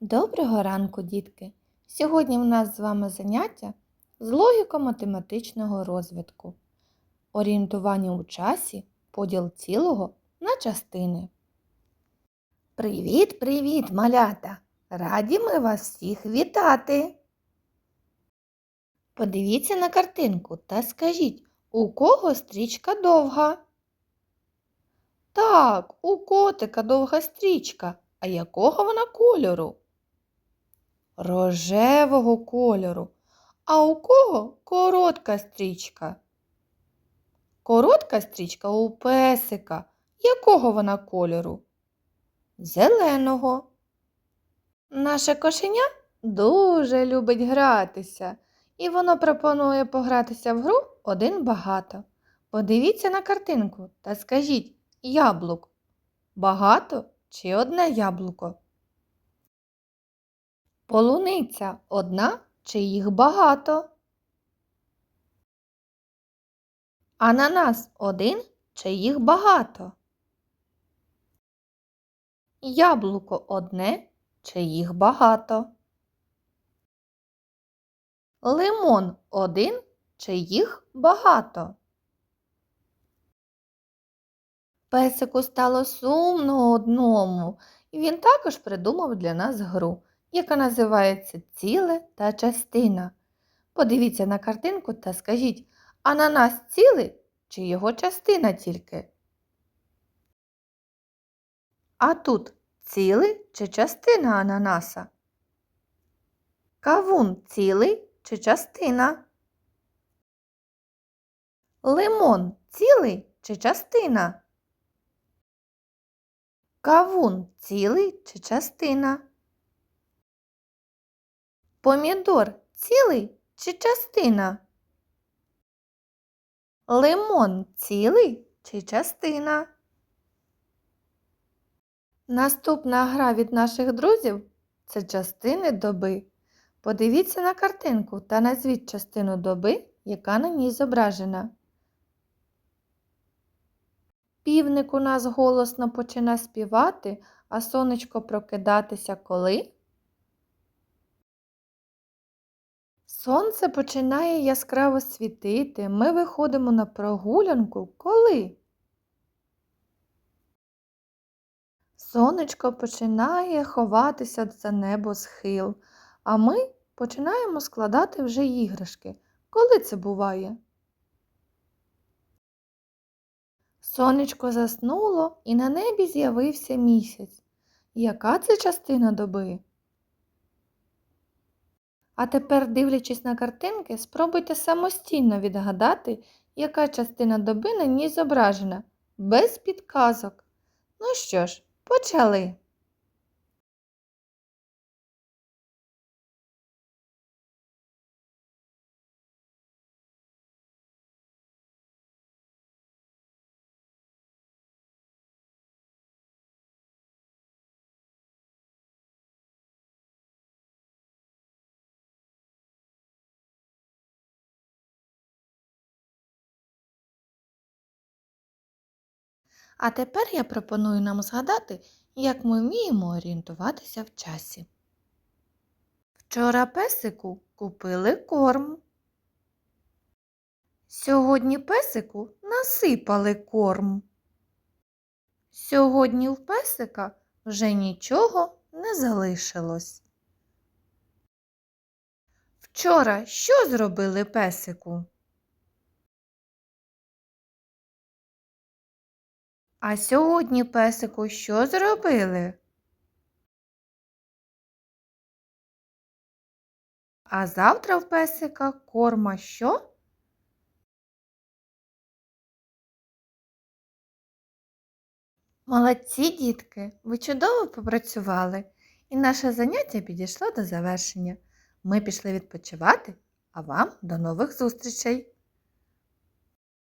Доброго ранку, дітки! Сьогодні в нас з вами заняття з логіко-математичного розвитку, орієнтування у часі, поділ цілого на частини. Привіт, привіт, малята! Раді ми вас всіх вітати! Подивіться на картинку та скажіть, у кого стрічка довга? Так, у котика довга стрічка. А якого вона кольору? Рожевого кольору. А у кого коротка стрічка? Коротка стрічка у песика. Якого вона кольору? Зеленого. Наше кошеня дуже любить гратися, і воно пропонує погратися в гру один багато. Подивіться на картинку та скажіть яблук. Багато чи одне яблуко? Полуниця одна чи їх багато? Ананас один чи їх багато? Яблуко одне чи їх багато? Лимон один чи їх багато? Песику стало сумно одному, і він також придумав для нас гру, яка називається Ціле та частина. Подивіться на картинку та скажіть, ананас цілий чи його частина тільки? А тут цілий чи частина ананаса? Кавун цілий чи частина? Лимон цілий чи частина? Кавун цілий чи частина? Помідор цілий чи частина? Лимон цілий чи частина? Наступна гра від наших друзів це частини доби. Подивіться на картинку та назвіть частину доби, яка на ній зображена. Півник у нас голосно почина співати, а сонечко прокидатися коли? Сонце починає яскраво світити. Ми виходимо на прогулянку коли? Сонечко починає ховатися за небо схил, а ми починаємо складати вже іграшки. Коли це буває? Сонечко заснуло і на небі з'явився місяць. Яка це частина доби? А тепер, дивлячись на картинки, спробуйте самостійно відгадати, яка частина доби на ній зображена, без підказок. Ну що ж, почали. А тепер я пропоную нам згадати, як ми вміємо орієнтуватися в часі. Вчора песику купили корм. Сьогодні песику насипали корм. Сьогодні в песика вже нічого не залишилось. Вчора що зробили песику? А сьогодні песику що зробили? А завтра в песика корма що? Молодці, дітки, ви чудово попрацювали, і наше заняття підійшло до завершення. Ми пішли відпочивати, а вам до нових зустрічей!